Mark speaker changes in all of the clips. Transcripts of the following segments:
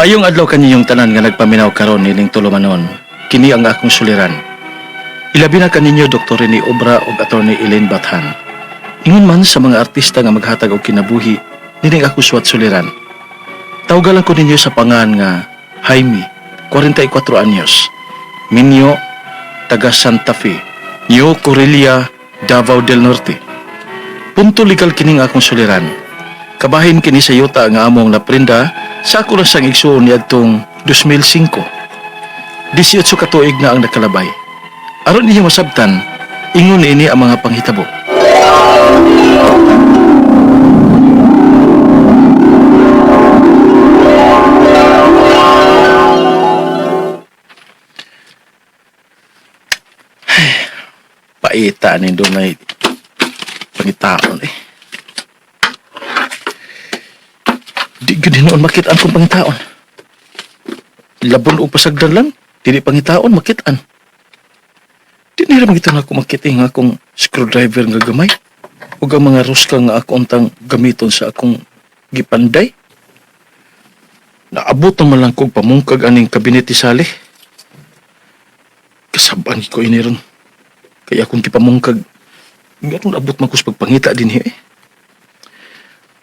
Speaker 1: Maayong adlaw kaninyong tanan nga nagpaminaw karon nining tulumanon. Kini ang akong suliran. Ilabi na kaninyo Dr. ni Obra ug Attorney Elaine Bathan. Ingon man sa mga artista nga maghatag og kinabuhi nining ako suwat suliran. Tawgalan ko ninyo sa pangan nga Jaime, 44 anyos. Minyo, taga Santa Fe. New Correlia, Davao del Norte. Punto legal kining akong suliran. Kabahin kini sa yuta nga among naprinda sa ako lang sang igsuon ni adtong 2005. 18 ka tuig na ang nakalabay. Aron ninyo masabtan, ingon ini ang mga panghitabo. Paita ni doon may pangitaon eh. Di gud noon makitaan kong pangitaon. Labon o pasagdan lang, dili pangitaon makitaan. Di nila magitan ako makita nga akong screwdriver nga gamay. O ang mga ruska nga ako untang gamiton sa akong gipanday. Naabot naman lang kong pamungkag aning kabinete sali. Kasaban ko ini ron. Kaya akong gipamungkag. Ngayon abot man ko sa pagpangita din eh.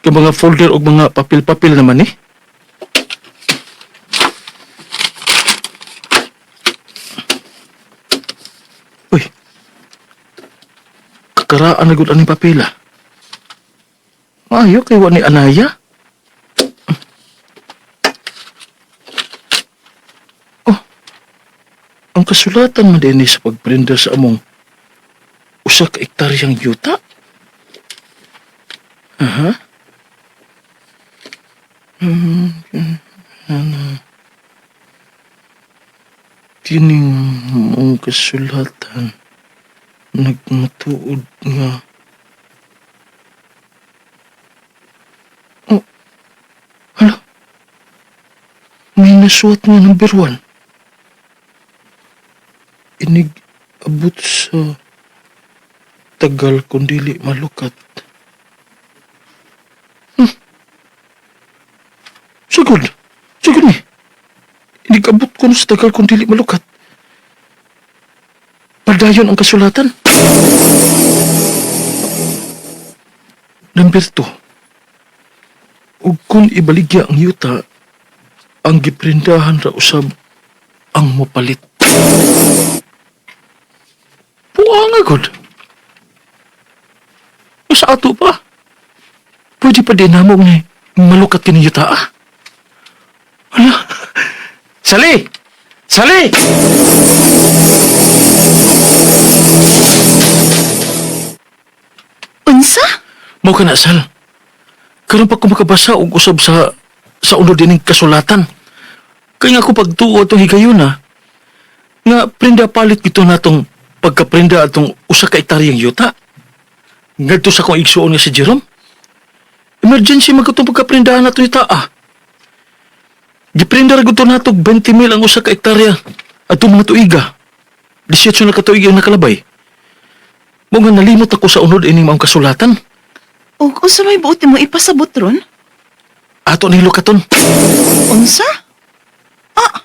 Speaker 1: Yung mga folder o mga papel-papel naman eh. Uy. Kakaraan na gud aning papela. Ayo kay wa ni Anaya. Oh. Ang kasulatan man din sa pagprenda sa among usa ka ektaryang yuta. Aha. Kining mong kasulatan nagmatuod nga. Oh, hala. May nasuot nga number one. Inig abot sa tagal kundili malukat. Sugod. Sugod ni. Inikabot ko sa tagal kung dili malukat. Padayon ang kasulatan. Number 2. Ug kung ibaligya ang yuta, ang giprindahan ra usab ang mopalit. Puwa nga god. Sa ato pa. Pwede pa din namong malukat kini yuta ah. Hala. Sali! Sali!
Speaker 2: Unsa?
Speaker 1: Mao ka na, Sal. Karon pa ko makabasa og usab sa sa unod dining kasulatan. Kaya nga ako pagtuo atong higayuna nga prenda palit gito natong pagkaprenda atong usa ka ektaryang yuta. Ngadto sa kong igsuon nga si Jerome. Emergency magkatong pagkaprendahan nato yuta ah. Giprenda ra gito nato 20 mil ang usa ka ektarya atong mga tuiga. 18 na ka tuig ang nakalabay. Mo nga nalimot ako sa unod ining maong kasulatan.
Speaker 2: O unsa may buot mo ipasabot ron?
Speaker 1: Ato ni Lukaton.
Speaker 2: Unsa? Ah,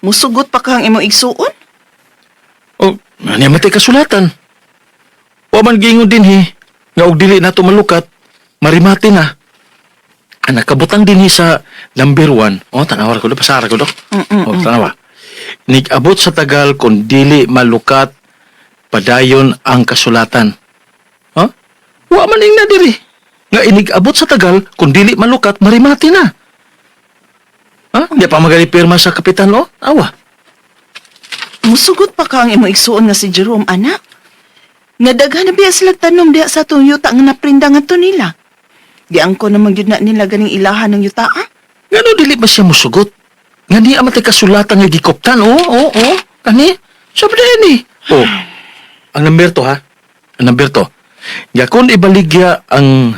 Speaker 2: musugot pa kang imo igsuon?
Speaker 1: O, ano matay kasulatan? Wa man gingon din hi, nga og dili nato malukat, marimati na. Ang nakabutang din sa number one. O, tanawar ko pasara ko do.
Speaker 2: Mm-mm-mm.
Speaker 1: O, tanawa. Nigabot sa tagal kung dili malukat, padayon ang kasulatan. Ha? Wa man ing na diri. Nga inigabot sa tagal, kung dili malukat, marimati na. Ha? Di pa magali pirma sa kapitan, o? Awa.
Speaker 2: Musugot pa kang imo igsuon nga si Jerome anak. Nga daghan na biya sila tanom diha sa atong yuta nga naprinda nga to nila. Di angko naman yun na nila ganing ilahan ng yuta ah.
Speaker 1: Ngano dili ba siya musugot? Nga di amat kasulatan nga gikoptan, oo, oo, oo. Kani? Sabi na eh. Oh, ang number ha? Ang number to. Kung ibaligya ang,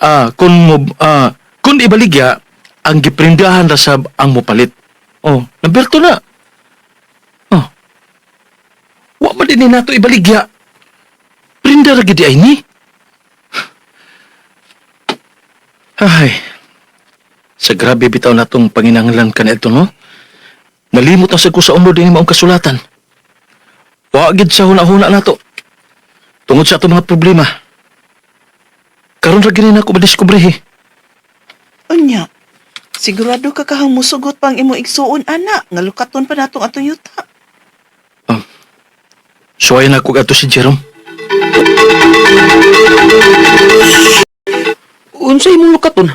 Speaker 1: ah, kung, mo- ah, kung ibaligya ang giprindahan ra sab ang mopalit. Oh, number na. Oh. Wa man din ni nato ibaligya. Prinda ra gid ay ni. Ay. Sa grabe bitaw na tong panginanglan ka na ito, no? Nalimot na sa ko sa ulo din maong kasulatan. Wagid sa huna-huna na to. Tungod sa itong mga problema. Karon ra gini na ako madiskubrihi.
Speaker 2: Unya, sigurado ka kahang musugot pang imo igsuon ana nga lukaton pa natong atong yuta.
Speaker 1: Suway na ako gato si Jerome.
Speaker 3: Unsay imong lukaton?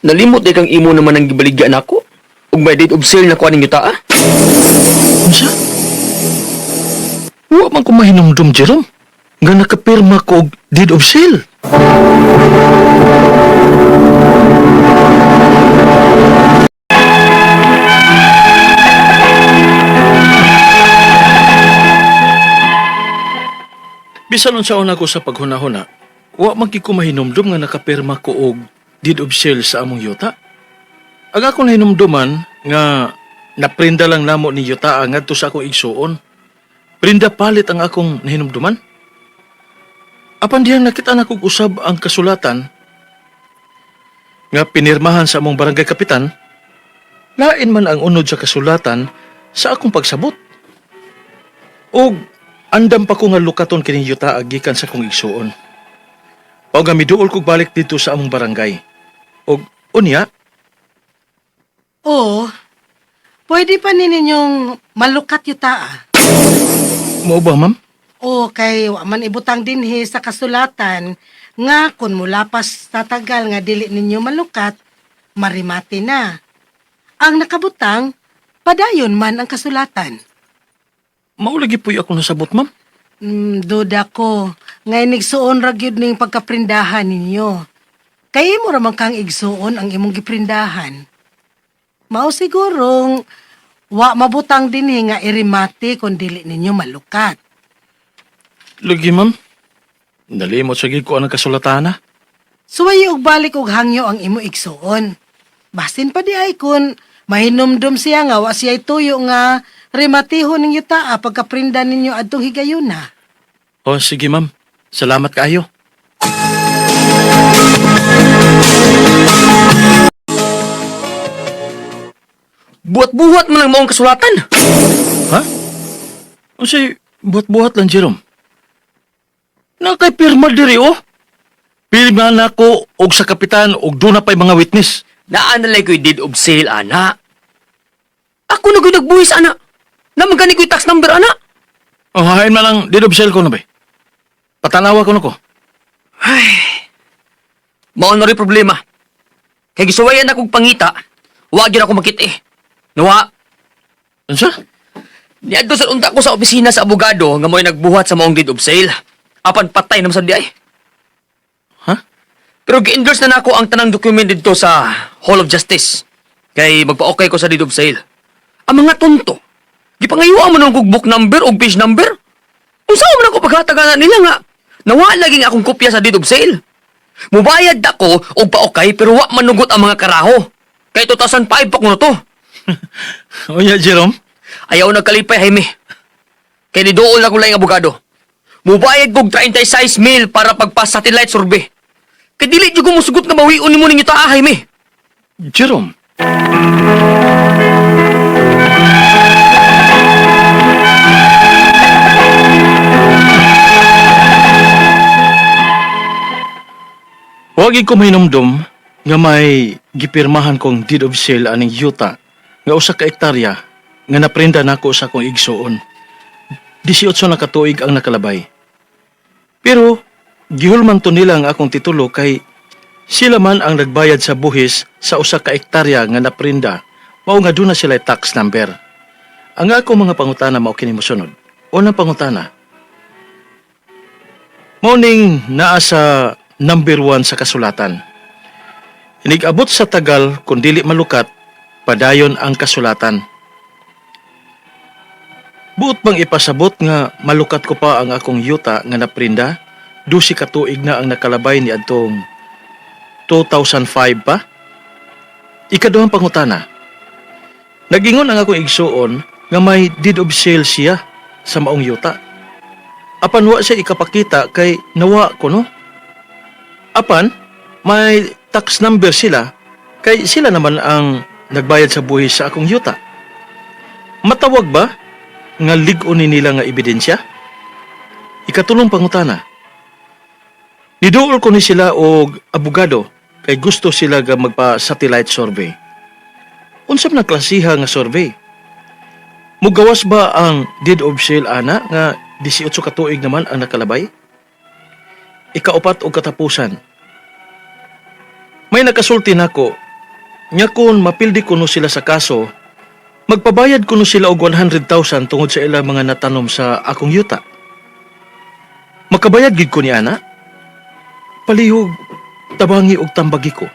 Speaker 3: Nalimot di kang imo naman ang gibaligyan nako. Ug may date of sale na kuha ninyo ta, ah?
Speaker 1: Unsa? Wa man ko mahinumdum, Jerome. Nga nakapirma ko og deed of sale. Bisan unsa una ko sa paghunahuna, wa man ko mahinumdum nga nakapirma ko og deed of sale sa among yuta. Ang akong nahinumduman nga naprinda lang namo ni yuta ngadto sa akong igsuon. Prinda palit ang akong nahinumduman. Apan diyang nakita na kong usab ang kasulatan nga pinirmahan sa among barangay kapitan, lain man ang unod sa kasulatan sa akong pagsabot. O andam pa ko nga lukaton kini yuta gikan sa akong igsuon. O nga miduol kog balik dito sa among barangay. O unya,
Speaker 4: Oo. Pwede pa ni ninyong malukat yuta ah.
Speaker 1: mo ba ma'am?
Speaker 4: O kay wa man ibutang dinhi sa kasulatan nga kun mula pas tatagal nga dili ninyo malukat, marimati na. Ang nakabutang, padayon man ang kasulatan.
Speaker 1: Maulagi po ako nasabot ma'am.
Speaker 4: Mm, duda ko, nga inigsuon ra gyud ning pagkaprindahan ninyo. Kay imo ra man kang igsuon ang imong giprindahan. Mao sigurong wa mabutang dinhi nga irimati kun dili ninyo malukat.
Speaker 1: Lagi ma'am. Nalimot sa gid ko ang kasulatan na.
Speaker 4: Suwayi og balik og hangyo ang imo igsuon. Basin pa di ay kun mahinumdum siya nga wa siya tuyo nga rematihon ninyo ta pagkaprinda ninyo adtong higayuna.
Speaker 1: O sige ma'am. Salamat kaayo.
Speaker 3: Buhat-buhat man ang maong kasulatan.
Speaker 1: Ha? O say, buhat-buhat lang, Jerome. Nakay pirma diri, oh. Pirma na ko og sa kapitan og doon na pa'y mga witness.
Speaker 3: Naanalay ko'y deed of sale, ana. Ako na ko'y nagbuhis, ana. Naman gani ko'y tax number, ana.
Speaker 1: O, hain man ang deed of sale ko na ba? Patanawa ko na ko.
Speaker 3: Mao na rin problema. Kay gisuwayan akong pangita, wag yun ako makit eh. Nawa,
Speaker 1: Ano siya?
Speaker 3: niadto sa unta ko sa opisina sa abogado nga mo'y nagbuhat sa maong deed of sale. Apan patay naman sa di ay.
Speaker 1: Ha?
Speaker 3: Pero gi-endorse na nako ang tanang document dito sa Hall of Justice. Kay magpa-okay ko sa deed of sale. Ang mga tonto, gipangayuan mo ng kog book number o page number. Unsa man ako paghatagan nila nga nawa laging akong kopya sa deed of sale. Mubayad ako og pa-okay pero wa manugot ang mga karaho. Kay 2005 pa ko na to.
Speaker 1: O ya, Jerome?
Speaker 3: Ayaw nagkalipay, Jaime. Kaya ni dool ako lang abogado. Mubayad kog 36 mil para pagpa-satellite survey. Kaya dili dyan ko musugot nga bawiun ni mo ninyo taa, Jaime.
Speaker 1: Jerome? Huwag ko mainumdum nga may gipirmahan kong deed of sale aning yuta nga usa ka ektarya nga naprenda nako sa akong igsuon. 18 na katuig ang nakalabay. Pero gihulman to nila ang akong titulo kay sila man ang nagbayad sa buhis sa usa ka ektarya nga naprinda, mao nga doon na sila tax number. Ang ako mga pangutana mao kini mosunod. Unang pangutana. Mao ning naa sa number one sa kasulatan. Inigabot sa tagal kung dili malukat, padayon ang kasulatan. Buot bang ipasabot nga malukat ko pa ang akong yuta nga naprinda? Dusi ka tuig na ang nakalabay ni adtong 2005 pa? Ikaduhang pangutana. Nagingon ang akong igsuon nga may deed of sale siya sa maong yuta. Apan wa siya ikapakita kay nawa ko no. Apan may tax number sila Kay sila naman ang nagbayad sa buhis sa akong yuta. Matawag ba nga lig-on nila nga ebidensya? Ikatulong pangutana. Niduol ko ni sila og abogado kay gusto sila ga magpa-satellite survey. Unsam na klasiha nga survey? Mugawas ba ang deed of sale ana nga 18 ka tuig naman ang nakalabay? Ikaupat og katapusan. May nakasulti nako Nya kung mapildi kuno sila sa kaso, magpabayad kuno sila og 100,000 tungod sa ilang mga natanom sa akong yuta. Makabayad gid ko ni ana? Palihog, tabangi og tambagi ko.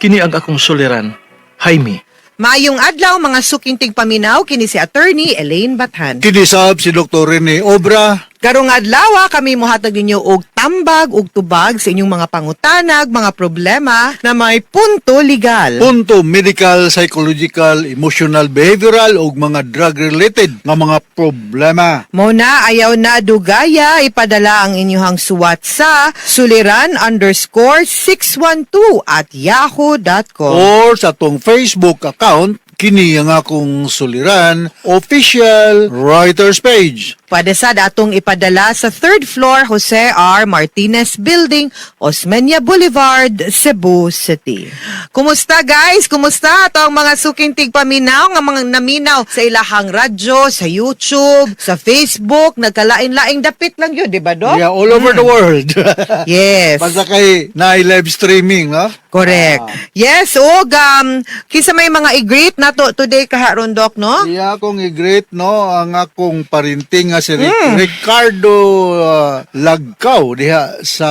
Speaker 1: Kini ang akong suliran, Jaime.
Speaker 5: Maayong adlaw mga sukintig paminaw kini si attorney Elaine Bathan.
Speaker 6: Kinisab si Dr. Rene Obra.
Speaker 5: Karong adlaw kami mohatag ninyo og tambag ug tubag sa inyong mga pangutanag, mga problema na may punto legal.
Speaker 6: Punto medical, psychological, emotional, behavioral ug mga drug-related nga mga problema.
Speaker 5: Mo na ayaw na dugaya ipadala ang inyong suwat sa suliran underscore 612 at yahoo.com.
Speaker 6: Or sa tong Facebook account, kini ang akong suliran, official writers page.
Speaker 5: Pwede sad atong ipadala sa third floor Jose R. Martinez Building, Osmeña Boulevard, Cebu City. Kumusta guys? Kumusta ato ang mga suking tigpaminaw nga mga naminaw sa ilahang radyo, sa YouTube, sa Facebook, nagkalain-laing dapit lang yun, di ba, Dok?
Speaker 6: Yeah, all over the world.
Speaker 5: Yes.
Speaker 6: Basta kay na live streaming, ha?
Speaker 5: Correct. Yes, og um, kinsa may mga i-greet nato today kaharon, Dok, no?
Speaker 6: Iya akong i-greet no ang akong parinting nga si Ric- Ricardo uh, Lagkaw diha sa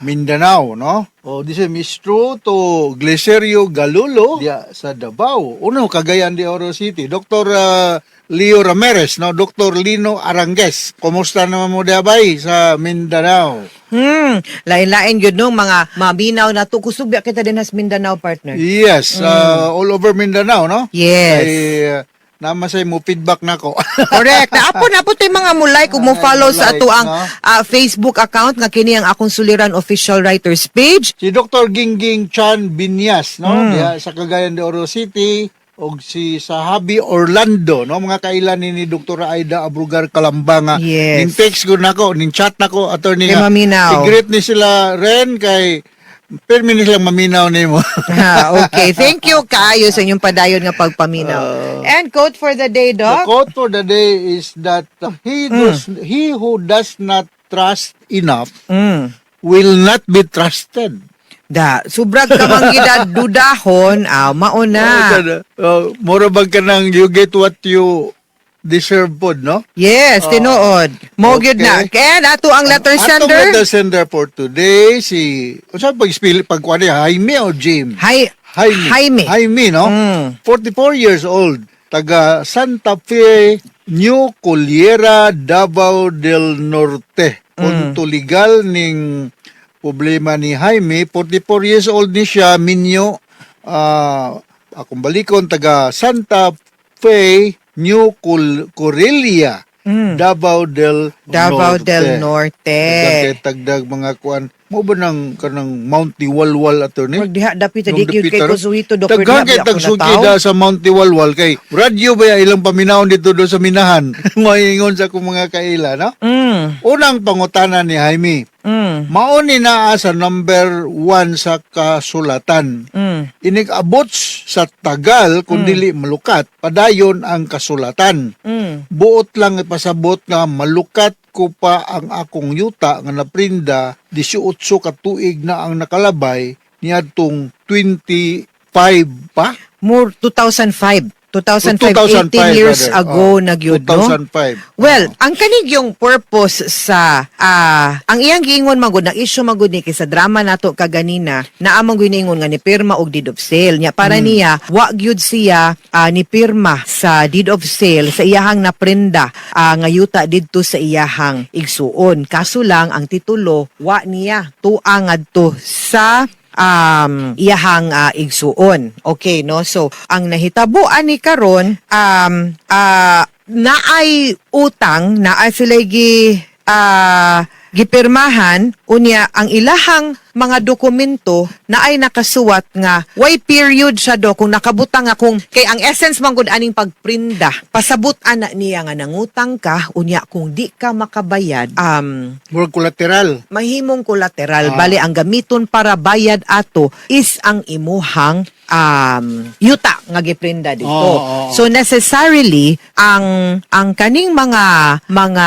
Speaker 6: Mindanao no. O di si Mistro to Gleserio Galulo diha sa Davao. Uno Cagayan de Oro City. Dr. uh, Leo Ramirez no, Dr. Lino Arangues. Kumusta naman mo diha bay sa Mindanao?
Speaker 5: Hmm, lain-lain yun nung mga maminaw na to. Kusubya kita din has Mindanao, partner.
Speaker 6: Yes, uh, all over Mindanao no.
Speaker 5: Yes.
Speaker 6: Ay, uh, namasay mo feedback nako.
Speaker 5: Correct. Na apo na po tayo mga mo like ug mo follow sa ato ang
Speaker 6: no?
Speaker 5: ah, Facebook account nga kini ang akong suliran official writers page.
Speaker 6: Si Dr. Gingging Chan Binyas, no?
Speaker 5: Hmm.
Speaker 6: Diha sa Cagayan de Oro City og si Sahabi Orlando, no? Mga kailan ni, ni Dr. Aida Abrugar Kalambanga.
Speaker 5: Yes.
Speaker 6: Ning text ko nako, ning chat nako attorney
Speaker 5: Kay Maminaw.
Speaker 6: I-greet ni sila ren kay Permi ni silang maminaw nimo.
Speaker 5: Ah, okay. Thank you kaayo sa inyong padayon nga pagpaminaw. And quote for the day,
Speaker 6: The
Speaker 5: Doc.
Speaker 6: quote for the day is that uh, he
Speaker 5: Hmm.
Speaker 6: does he who does not trust enough
Speaker 5: Mm.
Speaker 6: will not be trusted.
Speaker 5: Da, subrag ka mang gidad dudahon, ah, mauna.
Speaker 6: Uh, mura bag ka nang you get what you deserve pod, no?
Speaker 5: Yes, tinuod. Mo gyud na.
Speaker 6: okay.
Speaker 5: And ato ang letter
Speaker 6: Atong
Speaker 5: sender.
Speaker 6: letter sender for today, si... Saan pag spell pag kuha niya? Jaime o James?
Speaker 5: Hi,
Speaker 6: Jaime.
Speaker 5: Jaime.
Speaker 6: Jaime, no?
Speaker 5: Mm.
Speaker 6: 44 years old. Taga Santa Fe, New Coliera, Davao del Norte.
Speaker 5: Mm.
Speaker 6: Punto legal ning problema ni Jaime. 44 years old ni siya, Minyo. ah akong balikon, taga Santa Fe, New Col- Corelia,
Speaker 5: Mm.
Speaker 6: Davao del
Speaker 5: Davao
Speaker 6: Norte.
Speaker 5: del Norte.
Speaker 6: Tagdag, tagdag mga kuan. Mo ba nang kanang Mount Tiwalwal attorney?
Speaker 5: Wag diha dapit di gyud kay
Speaker 6: dapit,
Speaker 5: Kusuito Dr.
Speaker 6: Daghan kay tagsuki da sa Mount Tiwalwal kay radyo ba ilang paminawon dito do sa minahan. Moingon sa akong mga kaila, no?
Speaker 5: Mm.
Speaker 6: Unang pangutana ni Jaime.
Speaker 5: Mm.
Speaker 6: Mao ni naa sa number one sa kasulatan.
Speaker 5: Mm.
Speaker 6: Inig-abot sa tagal kung dili malukat, padayon ang kasulatan.
Speaker 5: Mm.
Speaker 6: Buot lang ipasabot nga malukat ko pa ang akong yuta nga naprinda 18 ka tuig na ang nakalabay niadtong 25 pa
Speaker 5: More 2005. 2005,
Speaker 6: 2005,
Speaker 5: 18 years
Speaker 6: brother.
Speaker 5: ago
Speaker 6: Oh,
Speaker 5: na gyud no.
Speaker 6: 2005.
Speaker 5: Well, ang kanig yung purpose sa ah ang iyang giingon magud na issue magud ni sa drama nato kaganina na amang giningon nga ni pirma og deed of sale nya para niya wa gyud siya ah, ni pirma sa deed of sale sa iyahang naprenda ah, nga yuta didto sa iyahang igsuon kaso lang ang titulo wa niya tuang adto sa um iyahang ah, igsuon. Okay no? So ang nahitabuan ni karon um ah naay utang naay sila gi ah gipirmahan Unya, ang ilahang mga dokumento na ay nakasuwat nga why period siya do kung nakabutang nga kung kay ang essence man gud aning pagprinda pasabot ana niya nga nangutang ka unya kung di ka makabayad um
Speaker 6: More collateral.
Speaker 5: mahimong collateral
Speaker 6: Ah.
Speaker 5: bali ang gamiton para bayad ato is ang imuhang um yuta nga giprinda dito.
Speaker 6: Oo, oo.
Speaker 5: So necessarily ang ang kaning mga mga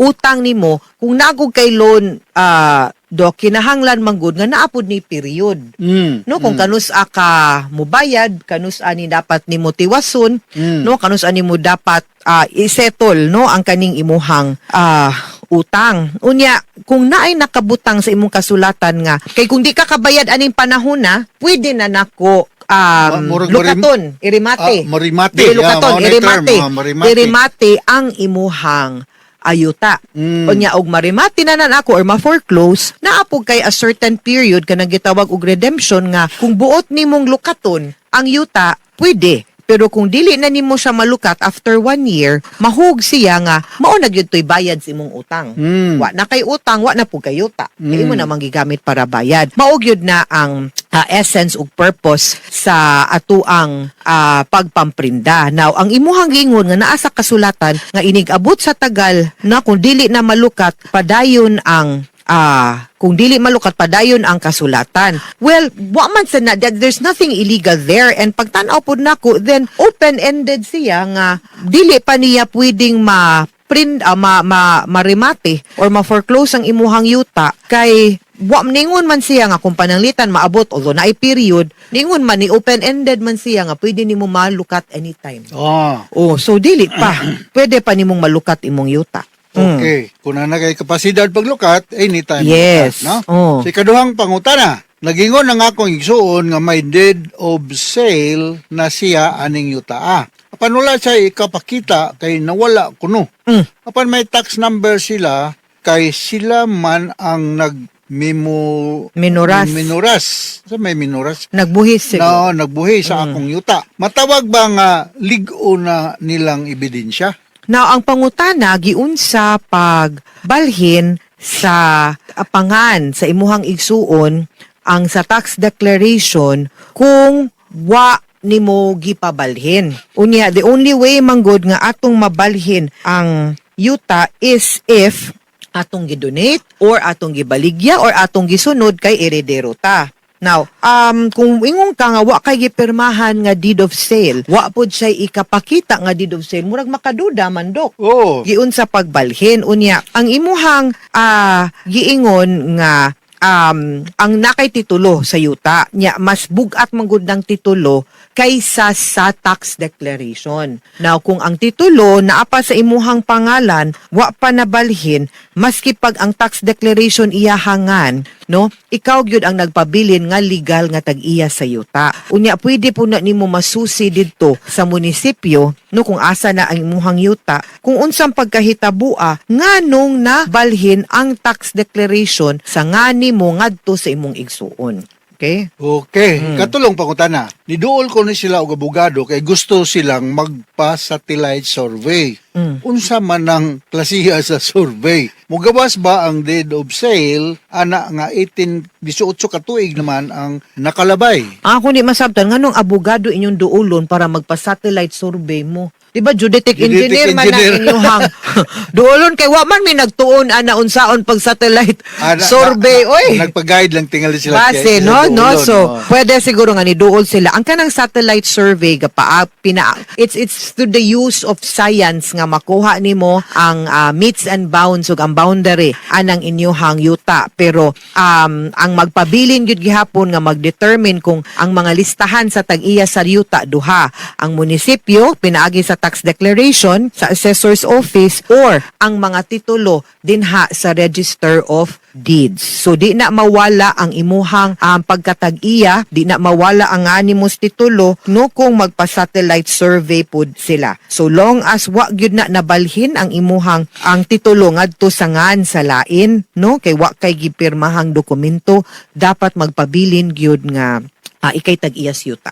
Speaker 5: utang nimo kung nagog kay loan ah do kinahanglan manggod nga naapod ni period.
Speaker 6: Mm.
Speaker 5: No kung kanus ka mubayad, kanus ani dapat nimo tiwason,
Speaker 6: Mm.
Speaker 5: no kanus ani mo dapat ah, isettle no ang kaning imuhang ah, utang. Unya, kung naay nakabutang sa imong kasulatan nga, kay kung di ka kabayad aning panahon na, pwede na nako um,
Speaker 6: murag
Speaker 5: lukaton, irimate.
Speaker 6: Ah, marimate. Yeah,
Speaker 5: lukaton,
Speaker 6: na
Speaker 5: irimate.
Speaker 6: term, ah, marimate.
Speaker 5: Irimate ang imuhang ayuta.
Speaker 6: Mm.
Speaker 5: Unya og marimati na nan ako or ma-foreclose, naapog kay a certain period kanang gitawag og redemption nga kung buot nimong lukaton ang yuta, pwede. Pero kung dili na nimo siya malukat after one year, mahug siya nga mao na gyud toy bayad sa imong utang.
Speaker 6: Mm.
Speaker 5: Wa na kay utang, wa na pug kay yuta. Kay
Speaker 6: Mm.
Speaker 5: mo na gigamit para bayad. Mao gyud na ang ah, essence ug purpose sa atuang ah, pagpamprinda. Now, ang imuhang gingon nga naa sa kasulatan nga inig-abot sa tagal na kung dili na malukat padayon ang ah kung dili malukat padayon ang kasulatan. Well, wa man sa na that there's nothing illegal there and pagtan-aw pod nako then open-ended siya nga dili pa niya pwedeng ma print ah, ma, ma marimate or ma-foreclose ang imuhang yuta kay wa ningon man siya nga kung pananglitan maabot although na ay period ningon man ni open-ended man siya nga pwede nimo malukat anytime.
Speaker 6: Ah.
Speaker 5: Oh, so dili pa. pwede pa nimong malukat imong yuta. Mm.
Speaker 6: Okay. Kung na kay kapasidad paglukat, anytime.
Speaker 5: Yes.
Speaker 6: lukat, No?
Speaker 5: Oh.
Speaker 6: Si kaduhang pangutana. Nagingon ang akong igsuon nga may deed of sale na siya aning yutaa. Apan wala siya ikapakita kay nawala kuno.
Speaker 5: Mm.
Speaker 6: Apan may tax number sila kay sila man ang nagmimo
Speaker 5: Minuras.
Speaker 6: minuras. Sa may minuras
Speaker 5: Nagbuhis siguro.
Speaker 6: na nagbuhi sa akong yuta. Matawag ba nga ligo na nilang ebidensya?
Speaker 5: Now, ang pangutana, giunsa pagbalhin sa apangan sa imuhang igsuon ang sa tax declaration kung wa nimo gipabalhin. Unya, the only way manggod nga atong mabalhin ang yuta is if atong gidonate or atong gibaligya or atong gisunod kay eredero ta. Now, um, kung ingong ka nga, wa kay gipirmahan nga deed of sale, wa pod siya ikapakita nga deed of sale, murag makaduda man, Dok.
Speaker 6: Oh.
Speaker 5: Giun sa pagbalhin, unya, ang imuhang ah, giingon nga um, ang nakay titulo sa yuta, nya mas bugat manggod ng titulo kaysa sa tax declaration. Now, kung ang titulo naapa sa imuhang pangalan, wa pa nabalhin, maski pag ang tax declaration iyahangan, no? Ikaw gyud ang nagpabilin nga legal nga tag-iya sa yuta. Unya pwede po na nimo masusi didto sa munisipyo no kung asa na ang imuhang yuta kung unsang pagkahitabua nganong na balhin ang tax declaration sa ngani mo ngadto sa imong igsuon. Okay?
Speaker 6: Okay,
Speaker 5: Hmm.
Speaker 6: katulong pangutana. Niduol ko ni sila og abogado kay gusto silang magpa-satellite survey.
Speaker 5: Mm.
Speaker 6: Unsa man ang klasiya sa survey? Mugawas ba ang deed of sale ana nga 18 18 ka tuig naman ang nakalabay?
Speaker 5: Ako ni masabtan nganong abogado inyong duulon para magpa-satellite survey mo. Di ba, geodetic
Speaker 6: Geodetic
Speaker 5: engineer man ang inyuhang duulon kay wa man mi nagtuon ana unsaon pag satellite
Speaker 6: Ah, na-
Speaker 5: survey
Speaker 6: na-
Speaker 5: oy.
Speaker 6: na- Nagpa-guide lang tingali sila.
Speaker 5: Base,
Speaker 6: kay-
Speaker 5: no?
Speaker 6: sa
Speaker 5: No?
Speaker 6: duolon,
Speaker 5: So,
Speaker 6: oh.
Speaker 5: pwede siguro nga ni duol sila. Ang kanang satellite survey, gapa, pina, it's, it's to the use of science nga makuha nimo ang ah, meets and bounds ug ang boundary anang inyuhang yuta. Pero, um, ang magpabilin yun gihapon nga mag-determine kung ang mga listahan sa tag-iya sa yuta duha. Ang munisipyo, pinaagi sa tax declaration sa assessor's office or ang mga titulo dinha sa register of deeds. So di na mawala ang imuhang um, pagkatag-iya, di na mawala ang animus titulo no kung magpa-satellite survey pud sila. So long as wa gyud na nabalhin ang imuhang ang titulo ngadto sa ngan sa lain no kay wa kay gipirmahang dokumento dapat magpabilin gyud nga ah, ikay tag-iyas yuta.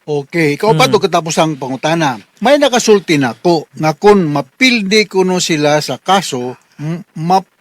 Speaker 6: Okay, ikaw pa to katapos ang pangutana. May nakasulti na ko nga kung mapildi ko no sila sa kaso, m-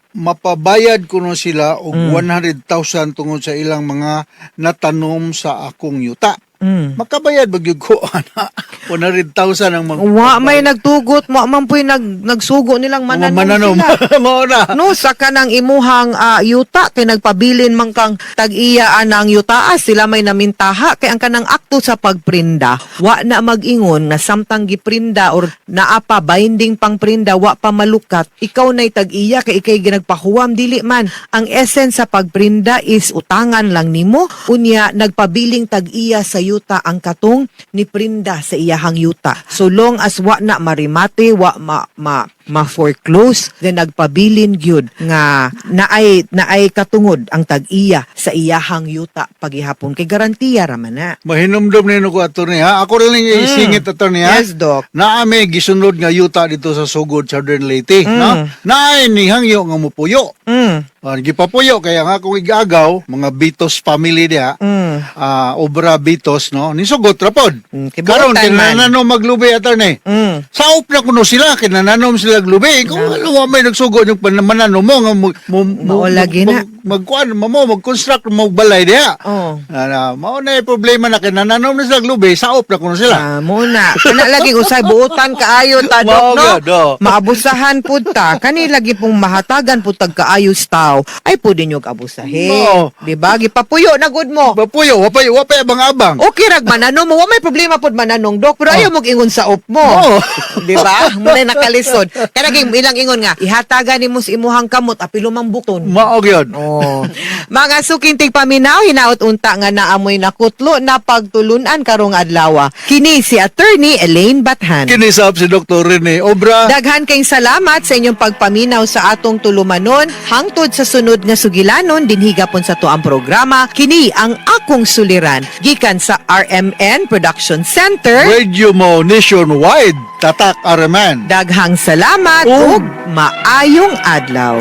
Speaker 6: mapabayad ko no sila og
Speaker 5: Mm.
Speaker 6: 100,000 tungod sa ilang mga natanom sa akong yuta.
Speaker 5: Mm.
Speaker 6: Makabayad ba gyud ko ana 100,000 ang mga
Speaker 5: Wa may nagtugot, wa man po'y nag, nagsugo nilang mananom. sila.
Speaker 6: Mao na.
Speaker 5: No, sa kanang imuhang ah, yuta, kay nagpabilin man kang tag-iya anang yutaa, sila may namintaha, kay ang kanang akto sa pagprinda, wa na mag-ingon na samtang giprinda or naapa binding pang prinda, wa pa malukat, ikaw na'y tag-iya, kay ikay ginagpahuwam, dili man. Ang essence sa pagprinda is utangan lang nimo, unya nagpabiling tag-iya sa yuta ang katong ni prinda sa iyahang yuta. So long as wa na marimate, wa ma, ma ma-foreclose then nagpabilin gyud nga naay naay katungod ang tag-iya sa iyahang yuta paghihapon kay garantiya ra man na.
Speaker 6: Mahinumdum nino ko attorney ha. Ako rin lang isingit attorney ha.
Speaker 5: Mm. Yes, Doc.
Speaker 6: Naame gisunod nga yuta dito sa Sugod Southern Leyte,
Speaker 5: Mm.
Speaker 6: no? Naay ni hangyo nga mupuyo.
Speaker 5: Mm.
Speaker 6: Uh, gipapuyo kaya nga kung igagaw mga Bitos family diha,
Speaker 5: Mm.
Speaker 6: Ah, obra Bitos no, nisugot ra pod.
Speaker 5: Mm,
Speaker 6: Karon kinananom maglubi attorney.
Speaker 5: Mm.
Speaker 6: Saop na kuno sila kinananom sila glubi. Kung ano wa may nagsugo yung panamanan mo nga mo mo
Speaker 5: Mao lagi na.
Speaker 6: magkuan mo mo mag-construct mo balay diha.
Speaker 5: Oh.
Speaker 6: Ana, mao na problema na kinananom na sila glubi, saop na kuno sila.
Speaker 5: Ah, muna. Kana lagi usay buutan kaayo ta dok, no? Maabusahan pud ta. Kani lagi pong mahatagan pud tag kaayos tao. Ay pud ninyo abusahin.
Speaker 6: Oo.
Speaker 5: Di ba? Gipapuyo na gud mo.
Speaker 6: Bapuyo, wapay wapay abang-abang.
Speaker 5: Okay rag mananong mo, wa may problema pod mananong dok, pero ayaw mo ingon sa op mo.
Speaker 6: Oo.
Speaker 5: Di ba? Muna nakalisod. Kaya naging ilang ingon nga, ihatagan nimo sa imuhang kamot apilo mang buton.
Speaker 6: Mao gyud.
Speaker 5: Oh. Mga sukintig paminaw, hinaot unta nga naamoy nakutlo na pagtulunan karong adlaw. Kini si attorney Elaine Bathan.
Speaker 6: Kinisap si Dr. Rene Obra.
Speaker 5: Daghan kayong salamat sa inyong pagpaminaw sa atong tulumanon. Hangtod sa sunod nga sugilanon, dinhigapon sa tuang programa, kini ang akong suliran. Gikan sa RMN Production Center.
Speaker 6: Radio mo nationwide. Tatak Araman.
Speaker 5: Daghang salamat
Speaker 6: Oh.
Speaker 5: ug maayong adlaw.